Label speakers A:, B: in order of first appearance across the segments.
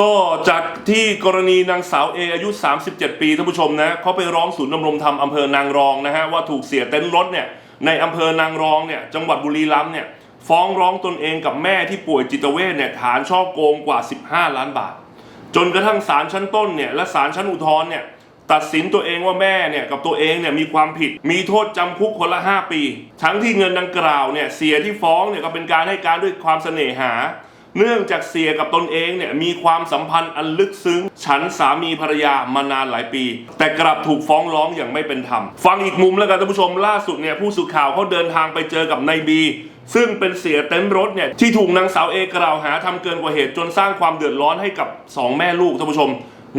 A: ก็จากที่กรณีนางสาวเออายุ 37 ปีท่านผู้ชมนะเขาไปร้องศูนย์ดำรงธรรมอำเภอนางรองนะฮะว่าถูกเสียเต็นท์รถเนี่ยในอำเภอนางรองเนี่ยจังหวัดบุรีรัมย์เนี่ยฟ้องร้องตนเองกับแม่ที่ป่วยจิตเวชเนี่ยฐานช่อโกงกว่า 15 ล้านบาท จนกระทั่งศาลชั้นต้นเนี่ยและศาลชั้นอุทธรณ์เนี่ยตัดสินตัวเองว่าแม่เนี่ยกับตัวเองเนี่ยมีความผิด มีโทษจำคุกคนละ 5 ปี ทั้งที่เงินดังกล่าวเนี่ยเสียที่ฟ้องเนี่ยก็เป็นการให้การด้วยความเสน่หา เนื่องจากเสียกับตนเองเนี่ยมีความสัมพันธ์อันลึกซึ้ง ฉันสามีภรรยามานานหลายปี แต่กลับถูกฟ้องร้องอย่างไม่เป็นธรรม ฟังอีกมุมแล้วกันท่านผู้ชมล่าสุดเนี่ยผู้สื่อข่าวเขาเดินทางไปเจอกับนายบีซึ่งเป็นเสียเต็นท์รถเนี่ยที่ถูกนางสาวเอกล่าวหาทำเกินกว่าเหตุจนสร้างความเดือดร้อนให้กับสองแม่ลูกท่านผู้ชม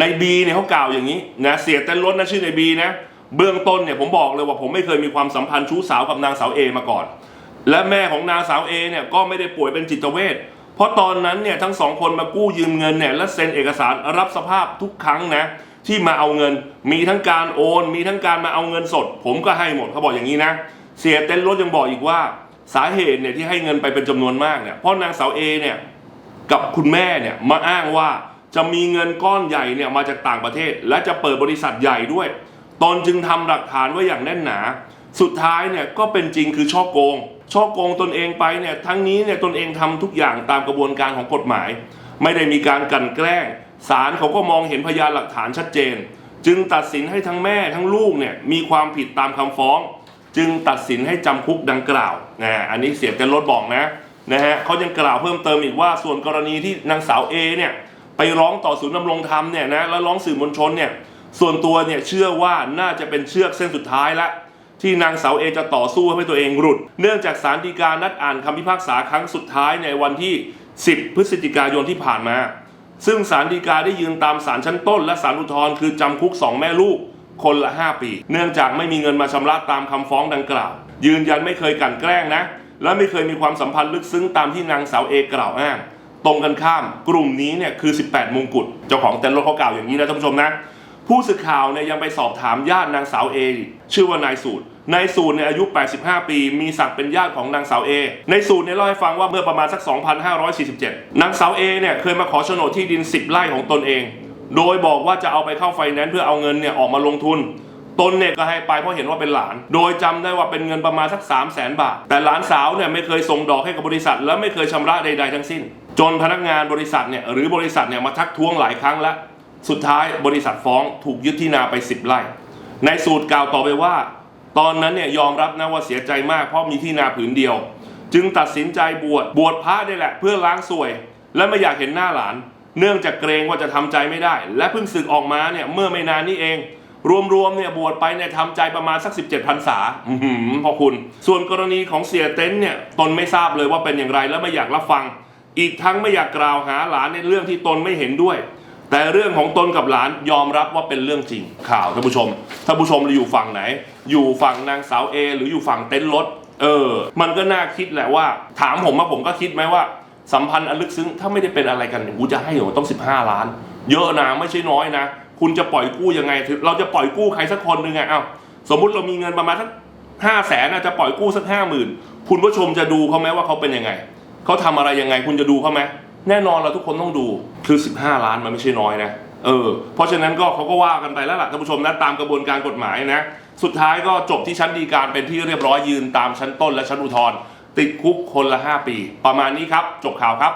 A: นายบีเนี่ยเขากล่าวอย่างนี้นะเสียเต็นท์รถนะชื่อนายบีนะเบื้องต้นเนี่ยผมบอกเลยว่าผมไม่เคยมีความสัมพันธ์ชู้สาวกับนางสาวเอมาก่อน และแม่ของนางสาวเอเนี่ยก็ไม่ได้ป่วยเป็นจิตเวช เพราะตอนนั้นเนี่ยทั้งสองคนมากู้ยืมเงินเนี่ยและเซ็นเอกสารรับสภาพทุกครั้งนะที่มาเอาเงิน มีทั้งการโอน มีทั้งการมาเอาเงินสด ผมก็ให้หมดเขาบอกอย่างนี้นะ เสียเต้นรถยังบอกอีกว่าสาเหตุเนี่ยที่ให้เงินไปเป็นจำนวนมากเนี่ยเพราะนางสาวเอเนี่ยกับคุณแม่เนี่ยมาอ้างว่าจะมีเงินก้อนใหญ่เนี่ยมาจากต่างประเทศ และจะเปิดบริษัทใหญ่ด้วยตนจึงทำหลักฐานไว้อย่างแน่นหนา สุดท้ายเนี่ยก็เป็นจริงคือช่อโกง ช่อโกงตนเองไปเนี่ยทั้งนี้เนี่ยตนเองทำทุกอย่างตามกระบวนการของกฎหมาย ไม่ได้มีการกันแกล้งศาลเขาก็มองเห็นพยานหลักฐานชัดเจน จึงตัดสินให้ทั้งแม่ทั้งลูกเนี่ยมีความผิดตามคำฟ้อง จึงตัดสินให้จำคุกดังกล่าวนะอันนี้เสียเต็นรถบอกนะนะฮะเขายังกล่าวเพิ่มเติมอีกว่าส่วนกรณีที่นางสาวเอเนี่ยไปร้องต่อศูนย์ดำรงธรรมเนี่ยนะแล้วร้องสื่อมวลชนเนี่ยส่วนตัวเนี่ยเชื่อว่าน่าจะเป็นเชือกเส้นสุดท้ายละ ที่นางสาวเอจะต่อสู้ให้ตัวเองหลุด เนื่องจากสารดีกานัดอ่านคำพิพากษาครั้งสุดท้ายในวันที่ 10 พฤศจิกายนที่ผ่านมา ซึ่งสารดีกาได้ยืนตามสารชั้นต้น และสารอุทธรณ์คือจำคุก 2 แม่ลูก คนละ 5 ปี เนื่องจากไม่มีเงินมาชำระตามคำฟ้องดังกล่าว ยืนยันไม่เคยกันแกล้งนะ และไม่เคยมีความสัมพันธ์ลึกซึ้งตามที่นางสาวเอกล่าวอ้าง ตรงกันข้าม กลุ่มนี้เนี่ยคือ 18 มงกุฎเจ้าของเต็นท์รถเขากล่าวอย่างนี้นะท่านผู้ชมนะ ผู้สื่อข่าวเนี่ยยังไปสอบถามญาตินางสาวเอชื่อว่านายสูตรนายสูตรเนี่ยอายุ 85 ปี มีศักดิ์เป็นญาติของนางสาวเอในสูตรเนี่ยเล่าให้ฟังว่าเมื่อประมาณสัก 2547 นางสาวเอเนี่ยเคยมาขอโฉนดที่ดิน 10 ไร่ของตนเอง โดยบอกว่าจะเอาไปเข้าไฟแนนซ์เพื่อเอาเงินเนี่ยออกมาลงทุนตนเนี่ยก็ให้ไปเพราะเห็นว่าเป็นหลาน โดยจำได้ว่าเป็นเงินประมาณสัก 3 0 0แสนบาท แต่หลานสาวเนี่ยไม่เคยส่งดอกให้กับบริษัท และไม่เคยชำระใด ๆ ทั้งสิ้น จนพนักงานบริษัทเนี่ยหรือบริษัทเนี่ยมาทักท้วงหลายครั้งแล้ว สุดท้ายบริษัทฟ้องถูกยึดที่นาไป 10 ไร่ ในสูตรกล่าวต่อไปว่า ตอนนั้นเนี่ยยอมรับนะว่าเสียใจมากเพราะมีที่นาผืนเดียว จึงตัดสินใจบวชบวชพระได้แหละ เพื่อล้างสวย และไม่อยากเห็นหน้าหลาน เนื่องจากเกรงว่าจะทำใจไม่ได้ และเพิ่งศึกออกมาเนี่ยเมื่อไม่นานนี้เอง รวมๆเนี่ยบวชไปเนี่ยทำใจประมาณสัก 17พรรษาอือหือพอคุณ ส่วนกรณีของเสียเต็นเนี่ยตนไม่ทราบเลยว่าเป็นอย่างไรและไม่อยากรับฟัง อีกทั้งไม่อยากกล่าวหาหลานในเรื่องที่ตนไม่เห็นด้วย แต่เรื่องของตนกับหลานยอมรับว่าเป็นเรื่องจริงข่าวท่านผู้ชมท่านผู้ชมอยู่ฝั่งไหน อยู่ฝั่งนางสาวเอหรืออยู่ฝั่งเต็นท์รถเออ มันก็น่าคิดแหละว่า ถามผมว่าผมก็คิดไหมว่า สัมพันธ์อันลึกซึ้งถ้าไม่ได้เป็นอะไรกันกูจะให้หรอต้อง 15 ล้าน เยอะนะไม่ใช่น้อยนะ คุณจะปล่อยกู้ยังไง เราจะปล่อยกู้ใครสักคนหนึ่งไงเอ้าสมมุติเรามีเงินประมาณสักห้าแสนจะปล่อยกู้สักห้าหมื่นคุณผู้ชมจะดูเขาไหมว่าเขาเป็นยังไงเขาทำอะไรยังไง คุณจะดูเขาไหม แน่นอนเราทุกคนต้องดูคือ 15 ล้านมันไม่ใช่น้อยนะเออเพราะฉะนั้นก็เขาก็ว่ากันไปแล้วล่ะท่านผู้ชมนะตามกระบวนการกฎหมายนะ สุดท้ายก็จบที่ชั้นฎีการเป็นที่เรียบร้อยยืนตามชั้นต้นและชั้นอุทธรณ์ติดคุกคนละ 5 ปี ประมาณนี้ครับ จบข่าวครับ